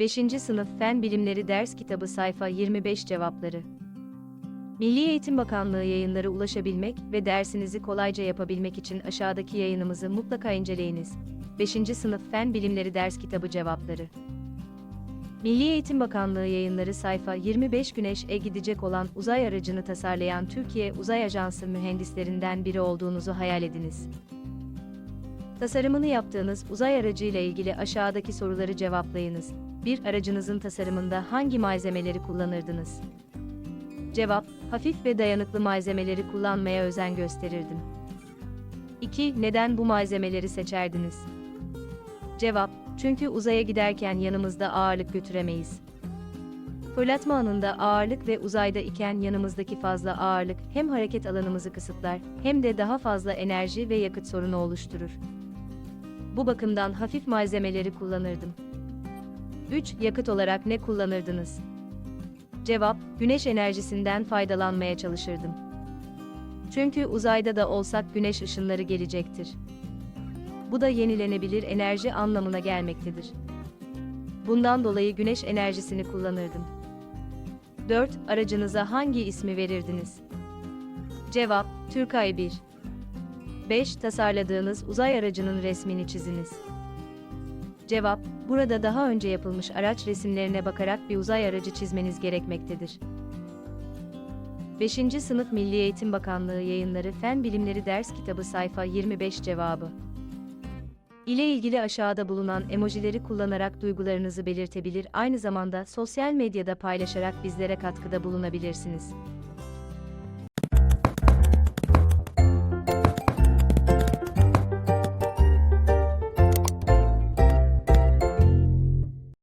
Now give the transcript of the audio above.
5. Sınıf Fen Bilimleri Ders Kitabı Sayfa 25 Cevapları Milli Eğitim Bakanlığı yayınları ulaşabilmek ve dersinizi kolayca yapabilmek için aşağıdaki yayınımızı mutlaka inceleyiniz. 5. Sınıf Fen Bilimleri Ders Kitabı Cevapları Milli Eğitim Bakanlığı yayınları sayfa 25 Güneş'e gidecek olan uzay aracını tasarlayan Türkiye Uzay Ajansı mühendislerinden biri olduğunuzu hayal ediniz. Tasarımını yaptığınız uzay aracıyla ilgili aşağıdaki soruları cevaplayınız. 1. Aracınızın tasarımında hangi malzemeleri kullanırdınız? Cevap: Hafif ve dayanıklı malzemeleri kullanmaya özen gösterirdim. 2. Neden bu malzemeleri seçerdiniz? Cevap: Çünkü uzaya giderken yanımızda ağırlık götüremeyiz. Fırlatma anında ağırlık ve uzayda iken yanımızdaki fazla ağırlık hem hareket alanımızı kısıtlar hem de daha fazla enerji ve yakıt sorunu oluşturur. Bu bakımdan hafif malzemeleri kullanırdım. 3. Yakıt olarak ne kullanırdınız? Cevap: Güneş enerjisinden faydalanmaya çalışırdım. Çünkü uzayda da olsak güneş ışınları gelecektir. Bu da yenilenebilir enerji anlamına gelmektedir. Bundan dolayı güneş enerjisini kullanırdım. 4. Aracınıza hangi ismi verirdiniz? Cevap: Türkay 1. 5. Tasarladığınız uzay aracının resmini çiziniz. Cevap: Burada daha önce yapılmış araç resimlerine bakarak bir uzay aracı çizmeniz gerekmektedir. 5. Sınıf Milli Eğitim Bakanlığı Yayınları Fen Bilimleri Ders Kitabı Sayfa 25 Cevabı ile ilgili aşağıda bulunan emojileri kullanarak duygularınızı belirtebilir, aynı zamanda sosyal medyada paylaşarak bizlere katkıda bulunabilirsiniz.